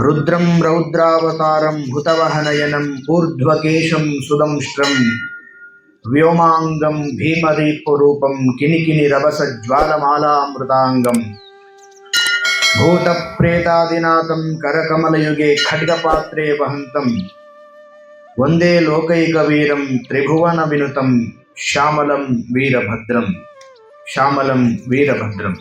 రుద్రం రౌద్రావతారం హుతవహనయనం పూర్ధ్వకేశం సుదంష్ట్రం వ్యోమాంగం భీమదీప్వరూపం కినికిని రవస జ్వాలమాలామృతాంగం. భూతప్రేతాదినాథం కరకమలయుగే ఖడ్గపాత్రే వహంతం. వందే లోకైకవీరం త్రిభువన వినుతం శ్యామలం వీరభద్రం. శ్యామలం వీరభద్రం.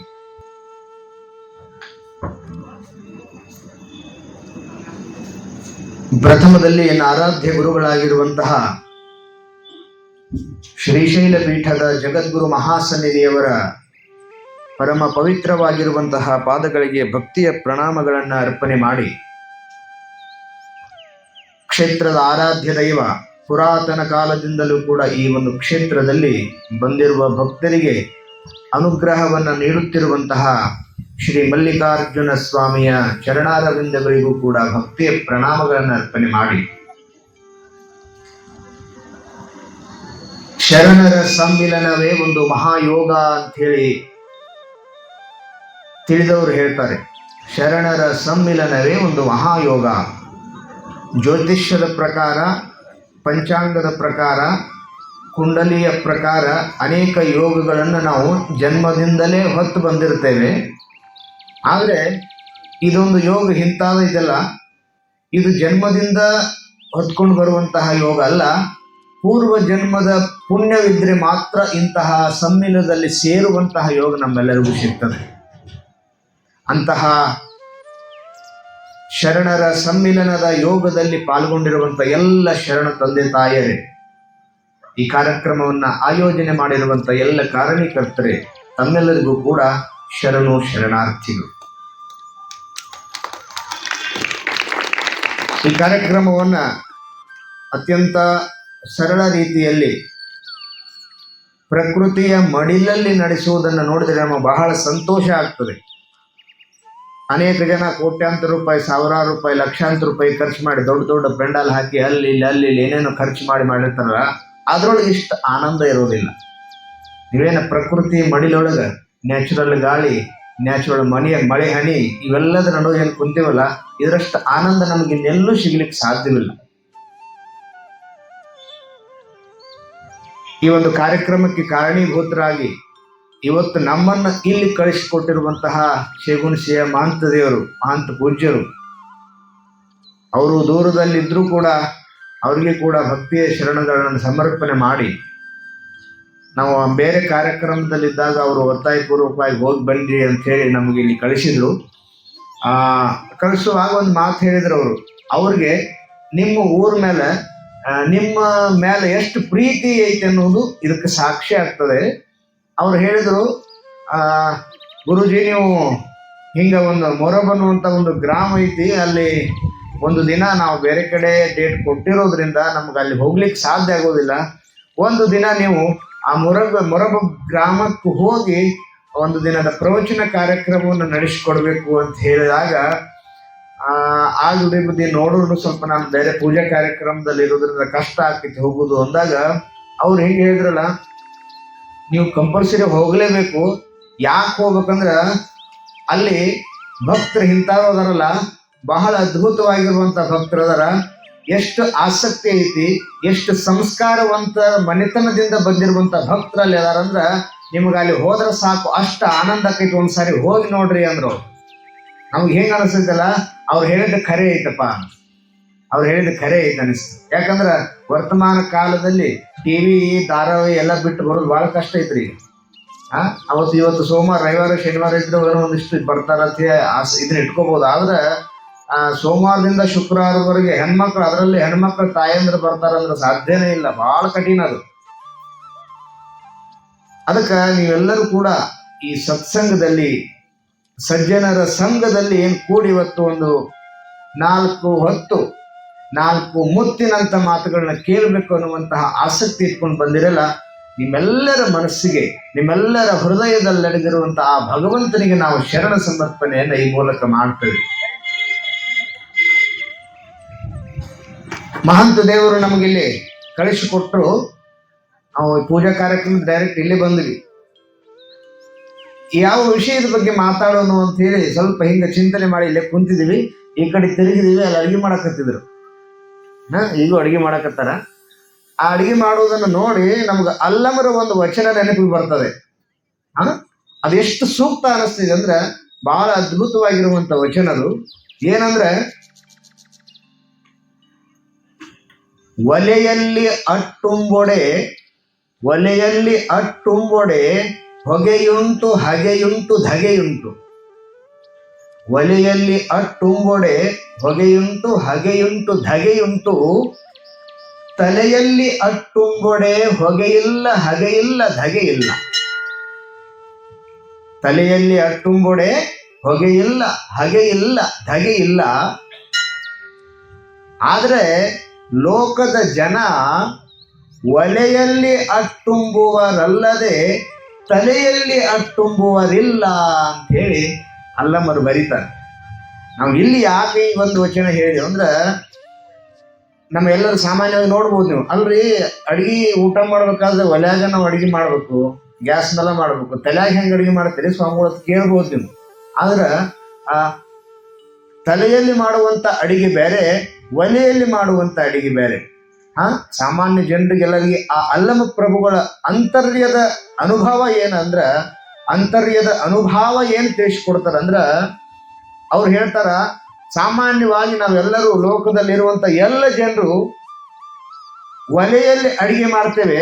ಪ್ರಥಮದಲ್ಲಿ ಆರಾಧ್ಯ ಗುರುಗಳಾಗಿರುವಂತಹ ಶ್ರೀಶೈಲ ಪೀಠದ ಜಗದ್ಗುರು ಮಹಾಸನ್ನಿಧಿಯವರ ಪರಮ ಪವಿತ್ರವಾಗಿರುವಂತಹ ಪಾದಗಳಿಗೆ ಭಕ್ತಿಯ ಪ್ರಣಾಮಗಳನ್ನು ಅರ್ಪಣೆ ಮಾಡಿ. ಕ್ಷೇತ್ರದ ಆರಾಧ್ಯ ದೈವ ಪುರಾತನ ಕಾಲದಿಂದಲೂ ಕೂಡ ಈ ಒಂದು ಕ್ಷೇತ್ರದಲ್ಲಿ ಬಂದಿರುವ ಭಕ್ತರಿಗೆ ಅನುಗ್ರಹವನ್ನು ನೀಡುತ್ತಿರುವಂತಹ ಶ್ರೀ ಮಲ್ಲಿಕಾರ್ಜುನ ಸ್ವಾಮಿಯ ಚರಣಾರವಿಂದಗಳಿಗೂ ಕೂಡ ಭಕ್ತಿಯ ಪ್ರಣಾಮಗಳನ್ನು ಅರ್ಪಣೆ ಮಾಡಿ. ಶರಣರ ಸಮ್ಮಿಲನವೇ ಒಂದು ಮಹಾಯೋಗ ಅಂತ ಹೇಳಿ ತಿಳಿದವರು ಹೇಳ್ತಾರೆ. ಶರಣರ ಸಮ್ಮಿಲನವೇ ಒಂದು ಮಹಾಯೋಗ. ಜ್ಯೋತಿಷ್ಯದ ಪ್ರಕಾರ, ಪಂಚಾಂಗದ ಪ್ರಕಾರ, ಕುಂಡಲಿಯ ಪ್ರಕಾರ ಅನೇಕ ಯೋಗಗಳನ್ನು ನಾವು ಜನ್ಮದಿಂದಲೇ ಹೊತ್ತು ಬಂದಿರ್ತೇವೆ. ಆದರೆ ಇದೊಂದು ಯೋಗ ಇಂಥದ್ದು ಇದೆಲ್ಲ ಇದು ಜನ್ಮದಿಂದ ಹೊತ್ಕೊಂಡು ಬರುವಂತಹ ಯೋಗ ಅಲ್ಲ. ಪೂರ್ವ ಜನ್ಮದ ಪುಣ್ಯವಿದ್ರೆ ಮಾತ್ರ ಇಂತಹ ಸಮ್ಮಿಲನದಲ್ಲಿ ಸೇರುವಂತಹ ಯೋಗ ನಮ್ಮೆಲ್ಲರಿಗೂ ಸಿಗ್ತದೆ. ಅಂತಹ ಶರಣರ ಸಮ್ಮಿಲನದ ಯೋಗದಲ್ಲಿ ಪಾಲ್ಗೊಂಡಿರುವಂಥ ಎಲ್ಲ ಶರಣ ತಂದೆ ತಾಯರೇ, ಈ ಕಾರ್ಯಕ್ರಮವನ್ನು ಆಯೋಜನೆ ಮಾಡಿರುವಂಥ ಎಲ್ಲ ಕಾರಣೀಕರ್ತರೆ ತಮ್ಮೆಲ್ಲರಿಗೂ ಕೂಡ ಶರಣು ಶರಣಾರ್ಥಿಗಳು. ಈ ಕಾರ್ಯಕ್ರಮವನ್ನು ಅತ್ಯಂತ ಸರಳ ರೀತಿಯಲ್ಲಿ ಪ್ರಕೃತಿಯ ಮಡಿಲಲ್ಲಿ ನಡೆಸುವುದನ್ನು ನೋಡಿದರೆ ನಮಗೆ ಬಹಳ ಸಂತೋಷ ಆಗ್ತದೆ. ಅನೇಕ ಜನ ಕೋಟ್ಯಾಂತರ ರೂಪಾಯಿ, ಸಾವಿರಾರು ರೂಪಾಯಿ, ಲಕ್ಷಾಂತರ ರೂಪಾಯಿ ಖರ್ಚು ಮಾಡಿ ದೊಡ್ಡ ದೊಡ್ಡ ಪೆಂಡಲ್ ಹಾಕಿ ಅಲ್ಲಿ ಇಲ್ಲಿ ಅಲ್ಲಿ ಇಲ್ಲಿ ಏನೇನೋ ಖರ್ಚು ಮಾಡಿ ಮಾಡಿರ್ತಾರಲ್ಲ, ಅದರೊಳಗೆ ಇಷ್ಟು ಆನಂದ ಇರೋದಿಲ್ಲ ನೀವೇನ ಪ್ರಕೃತಿ ಮಡಿಲೊಳಗೆ ನ್ಯಾಚುರಲ್ ಗಾಳಿ ನ್ಯಾಚುರಲ್ ಮನೆಯ ಮಳೆ, ಹನಿ ಇವೆಲ್ಲದರ ನಡುವೆ ಏನು ಕುಂತೀವಲ್ಲ, ಇದರಷ್ಟು ಆನಂದ ನಮಗೆ ಇನ್ನೆಲ್ಲೂ ಸಿಗ್ಲಿಕ್ಕೆ ಸಾಧ್ಯವಿಲ್ಲ. ಈ ಒಂದು ಕಾರ್ಯಕ್ರಮಕ್ಕೆ ಕಾರಣೀಭೂತರಾಗಿ ಇವತ್ತು ನಮ್ಮನ್ನ ಇಲ್ಲಿ ಕಳಿಸಿಕೊಟ್ಟಿರುವಂತಹ ಶೇಗುಣಸಿಯ ಮಹಂತ ದೇವರು ಮಹಂತ ಪೂಜ್ಯರು, ಅವರು ದೂರದಲ್ಲಿದ್ದರೂ ಕೂಡ, ಅವರಿಗೆ ಕೂಡ ಭಕ್ತಿಯ ಶರಣಗಳನ್ನು ಸಮರ್ಪಣೆ ಮಾಡಿ ನಾವು ಬೇರೆ ಕಾರ್ಯಕ್ರಮದಲ್ಲಿದ್ದಾಗ ಅವರು ಒತ್ತಾಯಪೂರ್ವಕವಾಗಿ ಹೋಗಿ ಅಂತ ಹೇಳಿ ನಮಗೆ ಇಲ್ಲಿ ಕಳಿಸಿದ್ರು. ಆ ಕಳಿಸುವಾಗ ಒಂದು ಮಾತು ಹೇಳಿದ್ರು ಅವರು. ಅವ್ರಿಗೆ ನಿಮ್ಮ ಊರ ಮೇಲೆ ನಿಮ್ಮ ಮೇಲೆ ಎಷ್ಟು ಪ್ರೀತಿ ಐತೆ ಅನ್ನೋದು ಇದಕ್ಕೆ ಸಾಕ್ಷಿ ಆಗ್ತದೆ. ಅವ್ರು ಹೇಳಿದ್ರು ಗುರುಜಿ, ನೀವು ಹಿಂಗ ಒಂದು ಮೊರಬ್ ಅನ್ನುವಂಥ ಒಂದು ಗ್ರಾಮ ಐತಿ, ಅಲ್ಲಿ ಒಂದು ದಿನ ನಾವು ಬೇರೆ ಕಡೆ ಡೇಟ್ ಕೊಟ್ಟಿರೋದ್ರಿಂದ ನಮ್ಗೆ ಅಲ್ಲಿ ಹೋಗ್ಲಿಕ್ಕೆ ಸಾಧ್ಯ ಆಗೋದಿಲ್ಲ. ಒಂದು ದಿನ ನೀವು ಆ ಮೊರಬ ಮೊರಬ ಗ್ರಾಮಕ್ಕೆ ಹೋಗಿ ಒಂದು ದಿನದ ಪ್ರವಚನ ಕಾರ್ಯಕ್ರಮವನ್ನು ನಡೆಸಿಕೊಡ್ಬೇಕು ಅಂತ ಹೇಳಿದಾಗ, ಆ ದುಡಿ ಬುದ್ಧಿ ನೋಡೋರು ಸ್ವಲ್ಪ ನಾನು ಬೇರೆ ಪೂಜಾ ಕಾರ್ಯಕ್ರಮದಲ್ಲಿ ಇರೋದ್ರಿಂದ ಕಷ್ಟ ಆಗ್ತಿತ್ತು ಹೋಗುದು ಅಂದಾಗ, ಅವ್ರು ಹೆಂಗೆ ಹೇಳಿದ್ರಲ್ಲ, ನೀವು ಕಂಪಲ್ಸರಿ ಹೋಗಲೇಬೇಕು. ಯಾಕೆ ಹೋಗ್ಬೇಕಂದ್ರ, ಅಲ್ಲಿ ಭಕ್ತರು ಇಂಥವ್ರು ಅದಾರಲ್ಲ, ಬಹಳ ಅದ್ಭುತವಾಗಿರುವಂತ ಭಕ್ತರು ಅದಾರ. ಎಷ್ಟು ಆಸಕ್ತಿ ಐತಿ, ಎಷ್ಟು ಸಂಸ್ಕಾರವಂತ ಮನೆತನದಿಂದ ಬಂದಿರುವಂತ ಭಕ್ತರಲ್ಲಿ ಅದಾರಂದ್ರ ನಿಮ್ಗೆ ಅಲ್ಲಿ ಹೋದ್ರೆ ಸಾಕು, ಅಷ್ಟು ಆನಂದ ಆಕೈತಿ ಒಂದ್ಸಾರಿ ಹೋಗಿ ನೋಡ್ರಿ ಅಂದ್ರು. ನಮ್ಗೆ ಹೆಂಗ ಅನಿಸ್ತೈತಲ್ಲ ಅವ್ರು ಹೇಳಿದ ಖರೆ ಐತಪ್ಪ. ಅವ್ರು ಹೇಳಿದ ಖರೆ ಐತೆ ಅನಿಸ್ತು. ಯಾಕಂದ್ರ ವರ್ತಮಾನ ಕಾಲದಲ್ಲಿ ಟಿವಿ ಧಾರಾವಾಹಿ ಎಲ್ಲ ಬಿಟ್ಟು ಬರೋದು ಬಹಳ ಕಷ್ಟ ಐತ್ರಿ. ಆ, ಅವತ್ತು ಇವತ್ತು ಸೋಮವಾರ, ರವಿವಾರ, ಶನಿವಾರ ಇದ್ರೆ ಒಂದಿಷ್ಟು ಬರ್ತಾರಂತ ಆಸೆ ಇದನ್ನ ಇಟ್ಕೋಬಹುದು ಆದ್ರೆ ಸೋಮವಾರದಿಂದ ಶುಕ್ರವಾರದವರೆಗೆ ಹೆಣ್ಮಕ್ಳು, ಅದರಲ್ಲಿ ಹೆಣ್ಮಕ್ಳು ತಾಯಂದ್ರೆ ಬರ್ತಾರಂದ್ರೆ ಸಾಧ್ಯನೇ ಇಲ್ಲ. ಬಹಳ ಕಠಿಣ ಅದು. ಅದಕ್ಕೆ ನೀವೆಲ್ಲರೂ ಕೂಡ ಈ ಸತ್ಸಂಗದಲ್ಲಿ, ಸಜ್ಜನರ ಸಂಘದಲ್ಲಿ ಏನು ಕೂಡಿ ಇವತ್ತು ಒಂದು ನಾಲ್ಕು ಹೊತ್ತು, ನಾಲ್ಕು ಮುತ್ತಿನಂತ ಮಾತುಗಳನ್ನ ಕೇಳಬೇಕು ಅನ್ನುವಂತಹ ಆಸಕ್ತಿ ಇಟ್ಕೊಂಡು ಬಂದಿರಲ್ಲ, ನಿಮ್ಮೆಲ್ಲರ ಮನಸ್ಸಿಗೆ, ನಿಮ್ಮೆಲ್ಲರ ಹೃದಯದಲ್ಲಿ ನಡೆದಿರುವಂತಹ ಆ ಭಗವಂತನಿಗೆ ನಾವು ಶರಣ ಸಮರ್ಪಣೆಯನ್ನು ಈ ಮೂಲಕ ಮಾಡ್ತೇವೆ. ಮಹಂತ ದೇವರು ನಮಗಿಲ್ಲಿ ಕಳಿಸಿಕೊಟ್ರು ನಾವು ಪೂಜಾ ಕಾರ್ಯಕ್ರಮ ಡೈರೆಕ್ಟ್ ಇಲ್ಲಿ ಬಂದ್ವಿ. ಯಾವ ವಿಷಯದ ಬಗ್ಗೆ ಮಾತಾಡೋಣ ಅಂತ ಹೇಳಿ ಸ್ವಲ್ಪ ಹಿಂಗೆ ಚಿಂತನೆ ಮಾಡಿ ಇಲ್ಲೇ ಕುಂತಿದ್ದೀವಿ ಈ ಕಡೆ ತಿರುಗಿದೀವಿ, ಅಲ್ಲಿ ಅಡುಗೆ ಮಾಡಕತ್ತಿದ್ರು. ಹಾ, ಈಗ ಅಡಿಗೆ ಮಾಡಕತ್ತಾರ. ಆ ಅಡಿಗೆ ಮಾಡುವುದನ್ನು ನೋಡಿ ನಮ್ಗೆ ಅಲ್ಲಮರ ಒಂದು ವಚನ ನೆನಪಿಗೆ ಬರ್ತದೆ. ಹಾ, ಅದೆಷ್ಟು ಸೂಕ್ತ ಅನಿಸ್ತಿದೆ ಅಂದ್ರೆ ಬಹಳ ಅದ್ಭುತವಾಗಿರುವಂತ ವಚನರು ಏನಂದ್ರೆ ಒಲೆಯಲ್ಲಿ ಅಟ್ಟುಂಬೊಡೆ ಒಲೆಯಲ್ಲಿ ಅಟ್ಟುಂಬೊಡೆ, ಹೊಗೆಯುಂಟು, ಹಗೆಯುಂಟು, ಧಗೆಯುಂಟು. ಒಲೆಯಲ್ಲಿ ಅಟ್ಟುಂಬೊಡೆ, ಹೊಗೆಯುಂಟು, ಹಗೆಯುಂಟು, ಧಗೆಯುಂಟು. ತಲೆಯಲ್ಲಿ ಅಟ್ಟುಂಬೊಡೆ, ಹೊಗೆಯಿಲ್ಲ, ಹಗೆಯಿಲ್ಲ, ಧಗೆಯಿಲ್ಲ. ತಲೆಯಲ್ಲಿ ಅಟ್ಟುಂಬೊಡೆ, ಹೊಗೆಯಿಲ್ಲ, ಹಗೆಯಿಲ್ಲ, ಧಗೆಯಿಲ್ಲ. ಆದ್ರೆ ಲೋಕದ ಜನ ಒಲೆಯಲ್ಲಿ ಅಟ್ಟುಂಬುವರಲ್ಲದೆ ತಲೆಯಲ್ಲಿ ಅಟ್ಟುಂಬುವರಿಲ್ಲ ಅಂತ ಹೇಳಿ ಅಲ್ಲಮ್ಮರು ಬರೀತಾರೆ. ನಾವು ಇಲ್ಲಿ ಯಾಕೆ ಈ ಒಂದು ವಚನ ಹೇಳಿ ಅಂದ್ರೆ ನಮ್ಮ ಎಲ್ಲರೂ ಸಾಮಾನ್ಯವಾಗಿ ನೋಡ್ಬೋದು ನೀವು. ಅಲ್ರಿ, ಅಡುಗೆ ಊಟ ಮಾಡ್ಬೇಕಾದ್ರೆ ಒಲೆಯಾಗ ನಾವು ಅಡುಗೆ ಮಾಡ್ಬೇಕು, ಗ್ಯಾಸ್ ಮೇಲೆ ಮಾಡ್ಬೇಕು, ತಲೆಯಾಗ ಹೆಂಗೆ ಅಡಿಗೆ ಮಾಡ್ತೀರಿ ಸ್ವಾಮಿಗಳ ಕೇಳ್ಬೋದು ನೀವು. ಆದ್ರೆ, ಆ, ತಲೆಯಲ್ಲಿ ಮಾಡುವಂತ ಅಡುಗೆ ಬೇರೆ ಒಲೆಯಲ್ಲಿ ಮಾಡುವಂತ ಅಡಿಗೆ ಬೇರೆ. ಹಾ, ಸಾಮಾನ್ಯ ಜನರಿಗೆಲ್ಲರಿಗೆ ಆ ಅಲ್ಲಮ ಪ್ರಭುಗಳ ಅಂತರ್ಯದ ಅನುಭವ ಏನಂದ್ರ ಅಂತರ್ಯದ ಅನುಭವ ಏನ್ ತಿಳಿಸ್ಕೊಡ್ತಾರಂದ್ರ ಅವ್ರು ಹೇಳ್ತಾರ, ಸಾಮಾನ್ಯವಾಗಿ ನಾವೆಲ್ಲರೂ ಲೋಕದಲ್ಲಿರುವಂಥ ಎಲ್ಲ ಜನರು ಒಲೆಯಲ್ಲಿ ಅಡಿಗೆ ಮಾಡ್ತೇವೆ,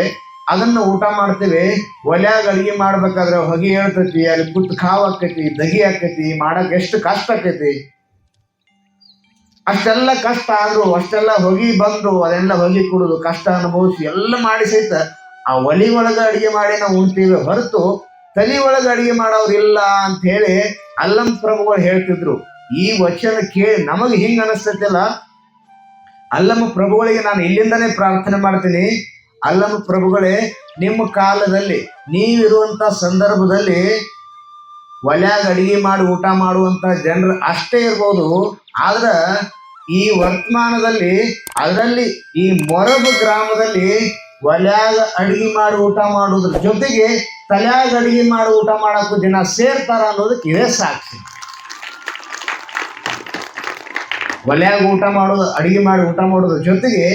ಅದನ್ನು ಊಟ ಮಾಡ್ತೇವೆ, ಒಲೆಯಾಗ ಅಡಿಗೆ ಮಾಡ್ಬೇಕಾದ್ರೆ ಹೊಗೆ ಹೇಳ್ತೈತಿ, ಅಲ್ಲಿ ಕುತ್ತು ಕಾವ್ ಆಕೈತಿ ದಹಿ ಆಕೈತಿ ಮಾಡಕ್ಕೆ ಎಷ್ಟು ಕಷ್ಟ ಆಕೈತಿ. ಅಷ್ಟೆಲ್ಲ ಕಷ್ಟ ಆದ್ರು, ಅಷ್ಟೆಲ್ಲ ಹೊಗಿ ಬಂದು, ಅದೆಲ್ಲ ಹೊಗಿ ಕುಡಿದು, ಕಷ್ಟ ಅನುಭವಿಸಿ ಎಲ್ಲ ಮಾಡಿ ಸಹಿತ ಆ ಒಲಿ ಒಳಗ ಅಡಿಗೆ ಮಾಡಿ ನಾವು ಉಣ್ತೀವಿ. ಹೊರತು ತಲಿ ಒಳಗ ಅಡಿಗೆ ಮಾಡೋರಿಲ್ಲ ಅಂತ ಹೇಳಿ ಅಲ್ಲಂ ಪ್ರಭುಗಳು ಹೇಳ್ತಿದ್ರು. ಈ ವಚನ ಕೇಳಿ ನಮಗೆ ಹಿಂಗ ಅನಿಸ್ತೈತಿಲ್ಲ? ಅಲ್ಲಮ್ಮ ಪ್ರಭುಗಳಿಗೆ ನಾನು ಇಲ್ಲಿಂದನೇ ಪ್ರಾರ್ಥನೆ ಮಾಡ್ತೀನಿ. ಅಲ್ಲಮ್ಮ ಪ್ರಭುಗಳೇ, ನಿಮ್ಮ ಕಾಲದಲ್ಲಿ, ನೀವಿರುವಂತ ಸಂದರ್ಭದಲ್ಲಿ ಒಲ್ಯಾಗ ಅಡಿಗೆ ಮಾಡಿ ಊಟ ಮಾಡುವಂತ ಜನರು ಅಷ್ಟೇ ಇರ್ಬೋದು. ಆದ್ರ ಈ ವರ್ತಮಾನದಲ್ಲಿ, ಅದರಲ್ಲಿ ಈ ಮೊರಬ ಗ್ರಾಮದಲ್ಲಿ ಒಲ್ಯಾಗ ಅಡಿಗೆ ಮಾಡಿ ಊಟ ಮಾಡುವುದ್ರ ಜೊತೆಗೆ ತಲ್ಯಾಗ ಅಡಿಗೆ ಮಾಡಿ ಊಟ ಮಾಡಕ್ಕೂ ಜನ ಸೇರ್ತಾರ ಅನ್ನೋದಕ್ಕೆ ಇದೇ ಸಾಕ್ಷಿ. ಒಲ್ಯಾಗ ಊಟ ಮಾಡೋದು, ಅಡಿಗೆ ಮಾಡಿ ಊಟ ಮಾಡೋದ್ರ ಜೊತೆಗೆ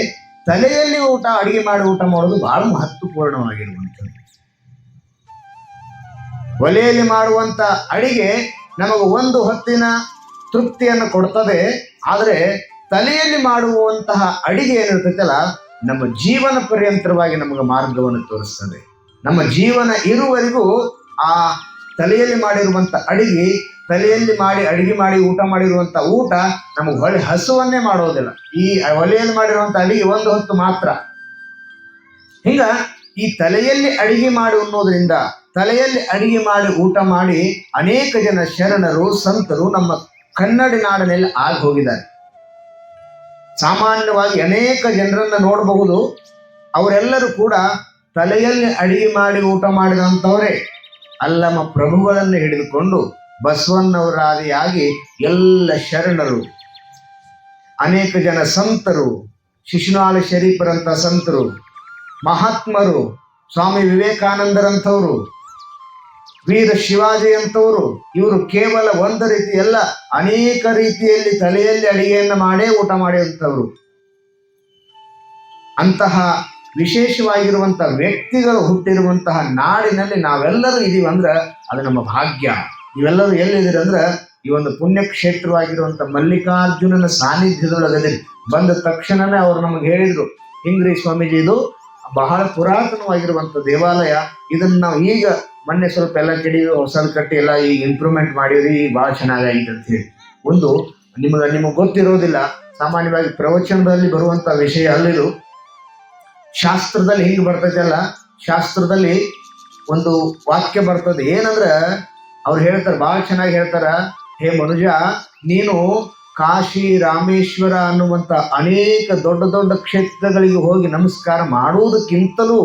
ತಲೆಯಲ್ಲಿ ಊಟ, ಅಡಿಗೆ ಮಾಡಿ ಊಟ ಮಾಡೋದು ಬಹಳ ಮಹತ್ವಪೂರ್ಣವಾಗಿರುವಂಥದ್ದು. ಒಲೆಯಲ್ಲಿ ಮಾಡುವಂತ ಅಡಿಗೆ ನಮಗೆ ಒಂದು ಹೊತ್ತಿನ ತೃಪ್ತಿಯನ್ನು ಕೊಡ್ತದೆ. ಆದರೆ ತಲೆಯಲ್ಲಿ ಮಾಡುವಂತಹ ಅಡಿಗೆ ಏನಿರ್ತೈತಲ್ಲ ನಮ್ಮ ಜೀವನ ಪರ್ಯಂತರವಾಗಿ ನಮಗೆ ಮಾರ್ಗವನ್ನು ತೋರಿಸ್ತದೆ. ನಮ್ಮ ಜೀವನ ಇರುವವರೆಗೂ ಆ ತಲೆಯಲ್ಲಿ ಮಾಡಿರುವಂತ ಅಡಿಗೆ, ತಲೆಯಲ್ಲಿ ಮಾಡಿ ಅಡಿಗೆ ಮಾಡಿ ಊಟ ಮಾಡಿರುವಂಥ ಊಟ ನಮಗೆ ಹೊಳೆ ಹಸುವನ್ನೇ ಮಾಡೋದಿಲ್ಲ. ಈ ಒಲೆಯಲ್ಲಿ ಮಾಡಿರುವಂತ ಅಡಿಗೆ ಒಂದು ಹೊತ್ತು ಮಾತ್ರ. ಹಿಂಗ ಈ ತಲೆಯಲ್ಲಿ ಅಡಿಗೆ ಮಾಡಿ ಉಣ್ಣೋದ್ರಿಂದ ತಲೆಯಲ್ಲಿ ಅಡಿಗೆ ಮಾಡಿ ಊಟ ಮಾಡಿ ಅನೇಕ ಜನ ಶರಣರು, ಸಂತರು ನಮ್ಮ ಕನ್ನಡಿ ನಾಡಿನಲ್ಲಿ ಆಗಿ ಹೋಗಿದ್ದಾರೆ. ಸಾಮಾನ್ಯವಾಗಿ ಅನೇಕ ಜನರನ್ನ ನೋಡಬಹುದು. ಅವರೆಲ್ಲರೂ ಕೂಡ ತಲೆಯಲ್ಲಿ ಅಡಿಗೆ ಮಾಡಿ ಊಟ ಮಾಡಿದಂಥವರೇ. ಅಲ್ಲಮ್ಮ ಪ್ರಭುಗಳನ್ನು ಹಿಡಿದುಕೊಂಡು ಬಸವಣ್ಣವರಾದಿಯಾಗಿ ಎಲ್ಲ ಶರಣರು, ಅನೇಕ ಜನ ಸಂತರು, ಶಿಶುನಾಳ ಶರೀಫರಂಥ ಸಂತರು, ಮಹಾತ್ಮರು, ಸ್ವಾಮಿ ವಿವೇಕಾನಂದರಂಥವ್ರು ವೀರ ಶಿವಾಜಿ ಅಂತವರು ಇವರು ಕೇವಲ ಒಂದು ರೀತಿ ಅಲ್ಲ, ಅನೇಕ ರೀತಿಯಲ್ಲಿ ತಲೆಯಲ್ಲಿ ಅಡಿಗೆಯನ್ನು ಮಾಡೇ ಊಟ ಮಾಡಿದಂಥವ್ರು ಅಂತಹ ವಿಶೇಷವಾಗಿರುವಂತಹ ವ್ಯಕ್ತಿಗಳು ಹುಟ್ಟಿರುವಂತಹ ನಾಡಿನಲ್ಲಿ ನಾವೆಲ್ಲರೂ ಇದೀವಿ ಅಂದ್ರೆ ಅದು ನಮ್ಮ ಭಾಗ್ಯ. ಇವೆಲ್ಲರೂ ಎಲ್ಲಿದ್ದೀರಿ ಅಂದ್ರೆ ಈ ಒಂದು ಪುಣ್ಯ ಕ್ಷೇತ್ರವಾಗಿರುವಂತ ಮಲ್ಲಿಕಾರ್ಜುನನ ಸಾನ್ನಿಧ್ಯದೊಳಗದೆ ಬಂದ ತಕ್ಷಣನೇ ಅವರು ನಮಗೆ ಹೇಳಿದ್ರು, ಹಿಂಗ್ರಿ ಸ್ವಾಮೀಜಿ, ಇದು ಬಹಳ ಪುರಾತನವಾಗಿರುವಂತ ದೇವಾಲಯ, ಇದನ್ನ ನಾವು ಈಗ ಮೊನ್ನೆ ಸ್ವಲ್ಪ ಎಲ್ಲ ಕಡೆ ಹೊಸದು ಕಟ್ಟಿ ಎಲ್ಲ ಈಗ ಇಂಪ್ರೂವ್ಮೆಂಟ್ ಮಾಡಿದ್ರಿ ಈಗ ಚೆನ್ನಾಗಿ ಚೆನ್ನಾಗೈತೆ ಅಂತ ಹೇಳಿ. ಒಂದು, ನಿಮಗೆ ನಿಮಗೆ ಗೊತ್ತಿರೋದಿಲ್ಲ, ಸಾಮಾನ್ಯವಾಗಿ ಪ್ರವಚನದಲ್ಲಿ ಬರುವಂತ ವಿಷಯ ಅಲ್ಲಿದು ಶಾಸ್ತ್ರದಲ್ಲಿ ಹಿಂಗೆ ಬರ್ತೈತಲ್ಲ ಶಾಸ್ತ್ರದಲ್ಲಿ ಒಂದು ವಾಕ್ಯ ಬರ್ತದೆ. ಏನಂದ್ರ, ಅವ್ರು ಹೇಳ್ತಾರೆ, ಭಾಳ ಚೆನ್ನಾಗಿ ಹೇಳ್ತಾರ, ಹೇ ಮನುಜ ನೀನು ಕಾಶಿ ರಾಮೇಶ್ವರ ಅನ್ನುವಂತ ಅನೇಕ ದೊಡ್ಡ ದೊಡ್ಡ ಕ್ಷೇತ್ರಗಳಿಗೆ ಹೋಗಿ ನಮಸ್ಕಾರ ಮಾಡುವುದಕ್ಕಿಂತಲೂ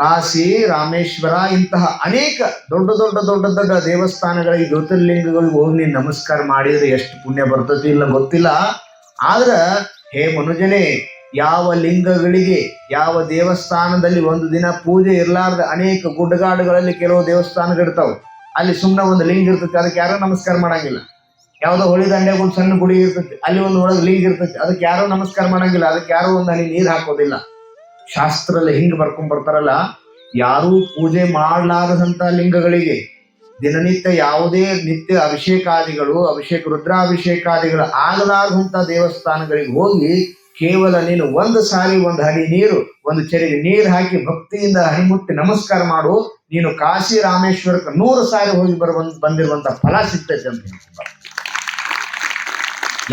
ಕಾಶಿ, ರಾಮೇಶ್ವರ ಇಂತಹ ಅನೇಕ ದೊಡ್ಡ ದೊಡ್ಡ ದೊಡ್ಡ ದೊಡ್ಡ ದೇವಸ್ಥಾನಗಳಿಗೆ ಜ್ಯೋತಿರ್ಲಿಂಗಗಳಿಗೆ ಹೋಗಿ ನೀನು ನಮಸ್ಕಾರ ಮಾಡಿದ್ರೆ ಎಷ್ಟು ಪುಣ್ಯ ಬರ್ತೈತಿ ಇಲ್ಲ ಗೊತ್ತಿಲ್ಲ. ಆದ್ರೆ ಹೇ ಮನುಜನೇ, ಯಾವ ಲಿಂಗಗಳಿಗೆ, ಯಾವ ದೇವಸ್ಥಾನದಲ್ಲಿ ಒಂದು ದಿನ ಪೂಜೆ ಇರಲಾರ್ದ ಅನೇಕ ಗುಡ್ಡಗಾಡುಗಳಲ್ಲಿ ಕೆಲವು ದೇವಸ್ಥಾನಗಳಿರ್ತಾವೆ ಅಲ್ಲಿ ಸುಮ್ಮನೆ ಒಂದು ಲಿಂಗ ಇರ್ತೈತಿ, ಅದಕ್ಕೆ ಯಾರೋ ನಮಸ್ಕಾರ ಮಾಡಂಗಿಲ್ಲ. ಯಾವುದೋ ಹೊಳಿ ದಂಡೆ ಒಂದು ಸಣ್ಣ ಗುಡಿ ಇರ್ತೈತಿ, ಅಲ್ಲಿ ಒಂದು ಒಳಗೆ ಲಿಂಗ ಇರ್ತೈತಿ, ಅದಕ್ಕೆ ಯಾರೋ ನಮಸ್ಕಾರ ಮಾಡಂಗಿಲ್ಲ, ಅದಕ್ಕೆ ಯಾರೋ ಒಂದು ಅಲ್ಲಿ ನೀರು ಹಾಕೋದಿಲ್ಲ. ಶಾಸ್ತ್ರದಲ್ಲಿ ಹಿಂಗ್ ಬರ್ಕೊಂಡ್ ಬರ್ತಾರಲ್ಲ, ಯಾರೂ ಪೂಜೆ ಮಾಡಲಾರದಂತ ಲಿಂಗಗಳಿಗೆ ದಿನನಿತ್ಯ ಯಾವುದೇ ನಿತ್ಯ ಅಭಿಷೇಕಾದಿಗಳು, ಅಭಿಷೇಕ ರುದ್ರಾಭಿಷೇಕಾದಿಗಳು ಆಗಲಾರದಂತ ದೇವಸ್ಥಾನಗಳಿಗೆ ಹೋಗಿ ಕೇವಲ ನೀನು ಒಂದು ಸಾರಿ ಒಂದು ಹನಿ ನೀರು, ಒಂದು ಚೆರಿಗೆ ನೀರು ಹಾಕಿ ಭಕ್ತಿಯಿಂದ ಹನಿಮುಟ್ಟಿ ನಮಸ್ಕಾರ ಮಾಡು. ನೀನು ಕಾಶಿ ರಾಮೇಶ್ವರಕ್ಕೆ ನೂರು ಸಾರಿ ಹೋಗಿ ಬರುವಂತ ಬಂದಿರುವಂತ ಫಲ ಸಿಗ್ತೈತೆ ಅಂತ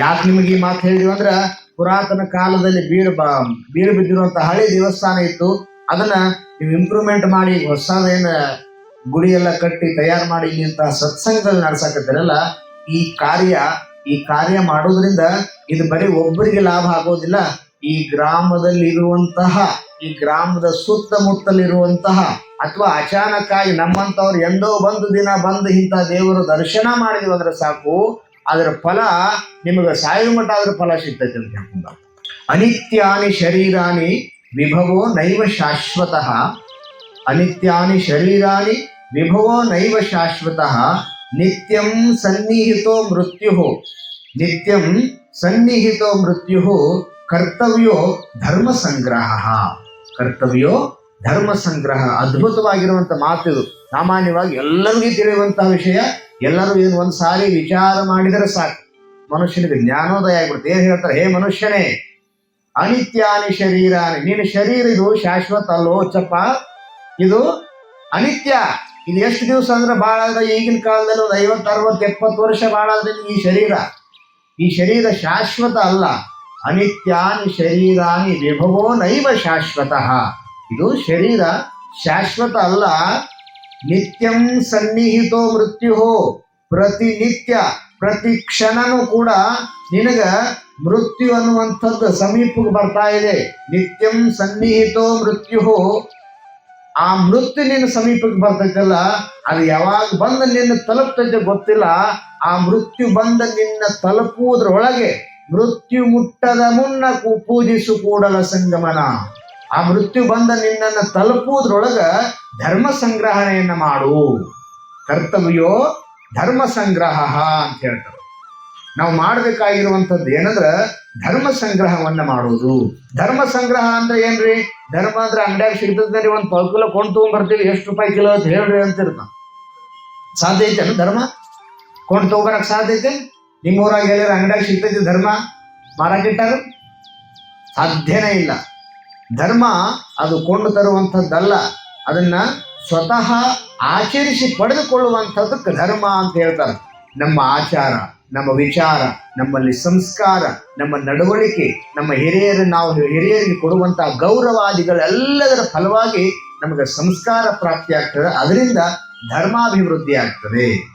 ಯಾಕೆ ನಿಮಗೆ ಈ ಮಾತು ಹೇಳಿದ್ವಿ ಅಂದ್ರ ಪುರಾತನ ಕಾಲದಲ್ಲಿ ಬೀಡು ಬಾ, ಬೀಡು ಬಿದ್ದಿರುವಂತ ಹಳೆ ದೇವಸ್ಥಾನ ಇತ್ತು. ಅದನ್ನ ನೀವು ಇಂಪ್ರೂವ್ಮೆಂಟ್ ಮಾಡಿ ಹೊಸದೇನ ಗುಡಿ ಎಲ್ಲ ಕಟ್ಟಿ ತಯಾರು ಮಾಡಿ ಇಂತಹ ಸತ್ಸಂಗದಲ್ಲಿ ನಡ್ಸಾಕತ್ತಿರಲ್ಲ, ಈ ಕಾರ್ಯ ಈ ಕಾರ್ಯ ಮಾಡೋದ್ರಿಂದ ಇದು ಬರೀ ಒಬ್ಬರಿಗೆ ಲಾಭ ಆಗೋದಿಲ್ಲ. ಈ ಗ್ರಾಮದಲ್ಲಿ ಇರುವಂತಹ ಈ ಗ್ರಾಮದ ಸುತ್ತಮುತ್ತಲಿರುವಂತಹ ಅಥವಾ ಅಚಾನಕ್ಕಾಗಿ ನಮ್ಮಂತವ್ರು ಎಂದೋ ಬಂದು ದಿನ ಬಂದು ಇಂಥ ದೇವರ ದರ್ಶನ ಮಾಡಿದ್ವಿ ಅಂದ್ರೆ ಸಾಕು. ಅದರ ಫಲ ನಿಮಗೆ ಸಾಯುವ ಮಟ್ಟ ಅದ್ರ ಫಲ ಸಿಗ್ತೈತೆ ಅಂತ ಹೇಳ್ಕೊಂಡ. ಅನಿತ್ಯಾನಿ ಶರೀರಾನಿ ವಿಭವೋ ನೈವ ಶಾಶ್ವತಃ. ಅನಿತ್ಯಾನಿ ಶರೀರಾನಿ ವಿಭವೋ ನೈವ ಶಾಶ್ವತಃ. ನಿತ್ಯಂ ಸನ್ನಿಹಿತೋ ಮೃತ್ಯು ನಿತ್ಯಂ ಸನ್ನಿಹಿತೋ ಮೃತ್ಯು ಕರ್ತವ್ಯೋ ಧರ್ಮ ಸಂಗ್ರಹ ಕರ್ತವ್ಯೋ ಧರ್ಮ ಸಂಗ್ರಹ ಅದ್ಭುತವಾಗಿರುವಂತ ಮಾತು ಸಾಮಾನ್ಯವಾಗಿ ಎಲ್ಲರಿಗೂ ತಿಳಿಯುವಂತಹ ವಿಷಯ. ಎಲ್ಲರೂ ಏನು ಒಂದು ಸಾರಿ ವಿಚಾರ ಮಾಡಿದರೆ ಸಾಕು. ಮನುಷ್ಯನಿಗೆ ಜ್ಞಾನೋದಯ ಆಗ್ಬಿಡುತ್ತೆ. ಏನು ಹೇಳ್ತಾರೆ? ಹೇ ಮನುಷ್ಯನೇ, ಅನಿತ್ಯಾನಿ ಶರೀರಾನಿ. ನಿನ್ನ ಶರೀರ ಇದು ಶಾಶ್ವತ ಅಲ್ಲೋ ಚಪ್ಪ ಇದು ಅನಿತ್ಯ. ಇದು ಎಷ್ಟು ದಿವಸ ಅಂದ್ರೆ ಭಾಳ ಈಗಿನ ಕಾಲದಲ್ಲಿ ಒಂದು ಐವತ್ತು, ಅರವತ್ತು, ಎಪ್ಪತ್ತು ವರ್ಷ ಭಾಳ ಈ ಶರೀರ. ಈ ಶರೀರ ಶಾಶ್ವತ ಅಲ್ಲ. ಅನಿತ್ಯಾನಿ ಶರೀರಾನಿ ವಿಭವೋ ನೈವ ಶಾಶ್ವತಃ. ಇದು ಶರೀರ ಶಾಶ್ವತ ಅಲ್ಲ. ನಿತ್ಯಂ ಸನ್ನಿಹಿತೋ ಮೃತ್ಯು ಪ್ರತಿನಿತ್ಯ, ಪ್ರತಿ ಕ್ಷಣನೂ ಕೂಡ ನಿನಗ ಮೃತ್ಯು ಅನ್ನುವಂಥದ್ದು ಸಮೀಪಕ್ಕೆ ಬರ್ತಾ ಇದೆ. ನಿತ್ಯಂ ಸನ್ನಿಹಿತೋ ಮೃತ್ಯು ಆ ಮೃತ್ಯು ನಿನ್ನ ಸಮೀಪಕ್ಕೆ ಬರ್ತೈತಲ್ಲ, ಅದು ಯಾವಾಗ ಬಂದು ನಿನ್ನ ತಲುಪ್ತೈತೆ ಗೊತ್ತಿಲ್ಲ. ಆ ಮೃತ್ಯು ಬಂದ ನಿನ್ನ ತಲುಪುವುದರೊಳಗೆ ಮೃತ್ಯು ಮುಟ್ಟದ ಮುನ್ನ ಪೂಜಿಸು ಕೂಡಲ ಸಂಗಮನ. ಆ ಮೃತ್ಯು ಬಂದ ನಿನ್ನನ್ನು ತಲುಪುವುದ್ರೊಳಗ ಧರ್ಮ ಸಂಗ್ರಹಣೆಯನ್ನು ಮಾಡು. ಕರ್ತವ್ಯೋ ಧರ್ಮ ಸಂಗ್ರಹ ಅಂತ ಹೇಳ್ತಾರೆ. ನಾವು ಮಾಡಬೇಕಾಗಿರುವಂಥದ್ದು ಏನಂದ್ರೆ ಧರ್ಮ ಸಂಗ್ರಹವನ್ನು ಮಾಡುವುದು. ಧರ್ಮ ಸಂಗ್ರಹ ಅಂದ್ರೆ ಏನ್ರಿ? ಧರ್ಮ ಅಂದ್ರೆ ಅಂಗಡಿಯಾಗ ಸಿಗ್ತದ್ರಿ ಒಂದು ಪಾವು ಕಿಲೋ ಕೊಂಡು ತಗೊಂಡ್ಬರ್ತೀವಿ ಎಷ್ಟು ರೂಪಾಯಿ ಕಿಲೋ ಅಂತ ಹೇಳ್ರಿ ಅಂತ ಇರ್ತಾನ ಸಾಧ್ಯ ಐತೆ ಧರ್ಮ? ಕೊಂಡು ತಗೋಬರಕ್ ಸಾಧ್ಯ ಐತೆ? ನಿಮ್ಮ ಊರಾಗ ಹೇಳಿದ್ರೆ ಅಂಗಡಿಯಾಗ ಸಿಗ್ತೈತಿ ಧರ್ಮ? ಮಾರಾಕಿಟ್ಟಾರ ಸಾಧ್ಯನೇ ಇಲ್ಲ. ಧರ್ಮ ಅದು ಕೊಂಡು ತರುವಂಥದ್ದಲ್ಲ. ಅದನ್ನ ಸ್ವತಃ ಆಚರಿಸಿ ಪಡೆದುಕೊಳ್ಳುವಂಥದ್ದಕ್ಕೆ ಧರ್ಮ ಅಂತ ಹೇಳ್ತಾರೆ. ನಮ್ಮ ಆಚಾರ, ನಮ್ಮ ವಿಚಾರ, ನಮ್ಮಲ್ಲಿ ಸಂಸ್ಕಾರ, ನಮ್ಮ ನಡವಳಿಕೆ, ನಮ್ಮ ಹಿರಿಯರು ನಾವು ಹಿರಿಯರಿಗೆ ಕೊಡುವಂತಹ ಗೌರವಾದಿಗಳೆಲ್ಲದರ ಫಲವಾಗಿ ನಮಗೆ ಸಂಸ್ಕಾರ ಪ್ರಾಪ್ತಿ ಆಗ್ತದೆ. ಅದರಿಂದ ಧರ್ಮಾಭಿವೃದ್ಧಿ ಆಗ್ತದೆ.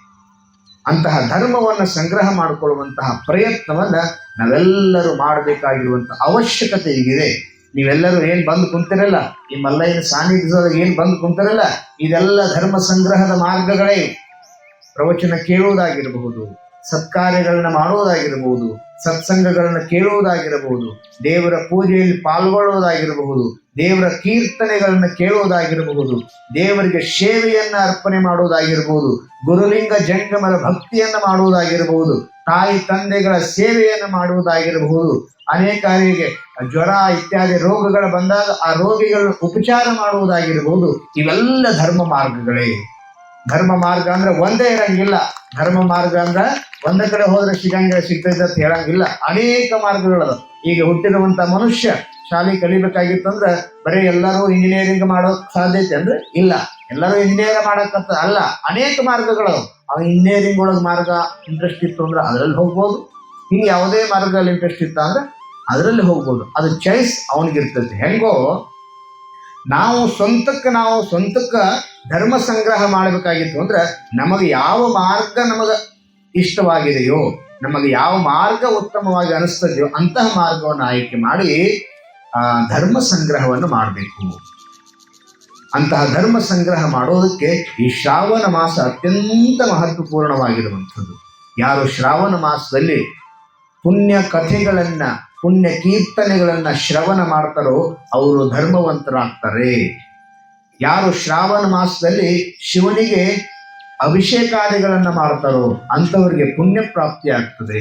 ಅಂತಹ ಧರ್ಮವನ್ನು ಸಂಗ್ರಹ ಮಾಡಿಕೊಳ್ಳುವಂತಹ ಪ್ರಯತ್ನವನ್ನು ನಾವೆಲ್ಲರೂ ಮಾಡಬೇಕಾಗಿರುವಂಥ ಅವಶ್ಯಕತೆ ಈಗಿದೆ ನೀವೆಲ್ಲರೂ ಏನ್ ಬಂದು ಕುಂತಿರಲ್ಲ? ಈ ಮಲ್ಲಯ್ಯನ ಸಾನ್ನಿಧ್ಯದೊಳಗೆ ಏನ್ ಬಂದು ಕುಂತಿರಲ್ಲ? ಇದೆಲ್ಲ ಧರ್ಮ ಸಂಗ್ರಹದ ಮಾರ್ಗಗಳೇ. ಪ್ರವಚನ ಕೇಳುವುದಾಗಿರಬಹುದು, ಸತ್ಕಾರ್ಯಗಳನ್ನ ಮಾಡುವುದಾಗಿರಬಹುದು, ಸತ್ಸಂಗಗಳನ್ನ ಕೇಳುವುದಾಗಿರಬಹುದು, ದೇವರ ಪೂಜೆಯಲ್ಲಿ ಪಾಲ್ಗೊಳ್ಳುವುದಾಗಿರಬಹುದು, ದೇವರ ಕೀರ್ತನೆಗಳನ್ನ ಕೇಳುವುದಾಗಿರಬಹುದು, ದೇವರಿಗೆ ಸೇವೆಯನ್ನ ಅರ್ಪಣೆ ಮಾಡುವುದಾಗಿರಬಹುದು, ಗುರುಲಿಂಗ ಜಂಗಮರ ಭಕ್ತಿಯನ್ನ ಮಾಡುವುದಾಗಿರಬಹುದು, ತಾಯಿ ತಂದೆಗಳ ಸೇವೆಯನ್ನು ಮಾಡುವುದಾಗಿರಬಹುದು ಅನೇಕರಿಗೆ ಜ್ವರ ಇತ್ಯಾದಿ ರೋಗಗಳು ಬಂದಾಗ ಆ ರೋಗಿಗಳು ಉಪಚಾರ ಮಾಡುವುದಾಗಿರಬಹುದು ಇವೆಲ್ಲ ಧರ್ಮ ಮಾರ್ಗಗಳೇ. ಧರ್ಮ ಮಾರ್ಗ ಅಂದ್ರೆ ಒಂದೇ ಇರಂಗಿಲ್ಲ. ಧರ್ಮ ಮಾರ್ಗ ಅಂದ್ರೆ ಒಂದೇ ಕಡೆ ಹೋದ್ರೆ ಸಿಗಂಗ ಸಿಗ್ತೈತೆ ಅಂತ ಹೇಳಂಗಿಲ್ಲ. ಅನೇಕ ಮಾರ್ಗಗಳದ. ಈಗ ಹುಟ್ಟಿರುವಂತ ಮನುಷ್ಯ ಶಾಲೆ ಕಲಿಬೇಕಾಗಿತ್ತಂದ್ರೆ ಬರೀ ಎಲ್ಲರೂ ಇಂಜಿನಿಯರಿಂಗ್ ಮಾಡೋಕ್ ಸಾಧ್ಯತೆ ಅಂದ್ರೆ ಇಲ್ಲ. ಎಲ್ಲರೂ ಇಂಜಿನಿಯರ್ ಮಾಡಕ್ಕಂತ ಅಲ್ಲ, ಅನೇಕ ಮಾರ್ಗಗಳು ಅವ ಇಂಜಿನಿಯರಿಂಗ್ ಒಳಗೆ ಮಾರ್ಗ ಇಂಟ್ರೆಸ್ಟ್ ಇತ್ತು ಅಂದ್ರೆ ಅದರಲ್ಲಿ ಹೋಗ್ಬೋದು. ಹಿಂಗೆ ಯಾವುದೇ ಮಾರ್ಗದಲ್ಲಿ ಇಂಟ್ರೆಸ್ಟ್ ಇತ್ತ ಅಂದ್ರೆ ಅದರಲ್ಲಿ ಹೋಗ್ಬೋದು. ಅದು ಚಾಯ್ಸ್ ಅವನಿಗಿರ್ತೈತೆ. ಹೆಂಗೋ ನಾವು ಸ್ವಂತಕ್ಕೆ ನಾವು ಸ್ವಂತಕ್ಕೆ ಧರ್ಮ ಸಂಗ್ರಹ ಮಾಡಬೇಕಾಗಿತ್ತು ಅಂದ್ರೆ ನಮಗೆ ಯಾವ ಮಾರ್ಗ ನಮಗೆ ಇಷ್ಟವಾಗಿದೆಯೋ, ನಮಗೆ ಯಾವ ಮಾರ್ಗ ಉತ್ತಮವಾಗಿ ಅನಿಸ್ತದೆಯೋ ಅಂತಹ ಮಾರ್ಗವನ್ನು ಆಯ್ಕೆ ಮಾಡಿ ಧರ್ಮ ಸಂಗ್ರಹವನ್ನು ಮಾಡಬೇಕು. ಅಂತಹ ಧರ್ಮ ಸಂಗ್ರಹ ಮಾಡೋದಕ್ಕೆ ಈ ಶ್ರಾವಣ ಮಾಸ ಅತ್ಯಂತ ಮಹತ್ವಪೂರ್ಣವಾಗಿರುವಂಥದ್ದು. ಯಾರು ಶ್ರಾವಣ ಮಾಸದಲ್ಲಿ ಪುಣ್ಯ ಕಥೆಗಳನ್ನ ಪುಣ್ಯ ಕೀರ್ತನೆಗಳನ್ನ ಶ್ರವಣ ಮಾಡ್ತಾರೋ ಅವರು ಧರ್ಮವಂತರಾಗ್ತಾರೆ. ಯಾರು ಶ್ರಾವಣ ಮಾಸದಲ್ಲಿ ಶಿವನಿಗೆ ಅಭಿಷೇಕಾದಿಗಳನ್ನ ಮಾಡ್ತಾರೋ ಅಂತವರಿಗೆ ಪುಣ್ಯ ಪ್ರಾಪ್ತಿ ಆಗ್ತದೆ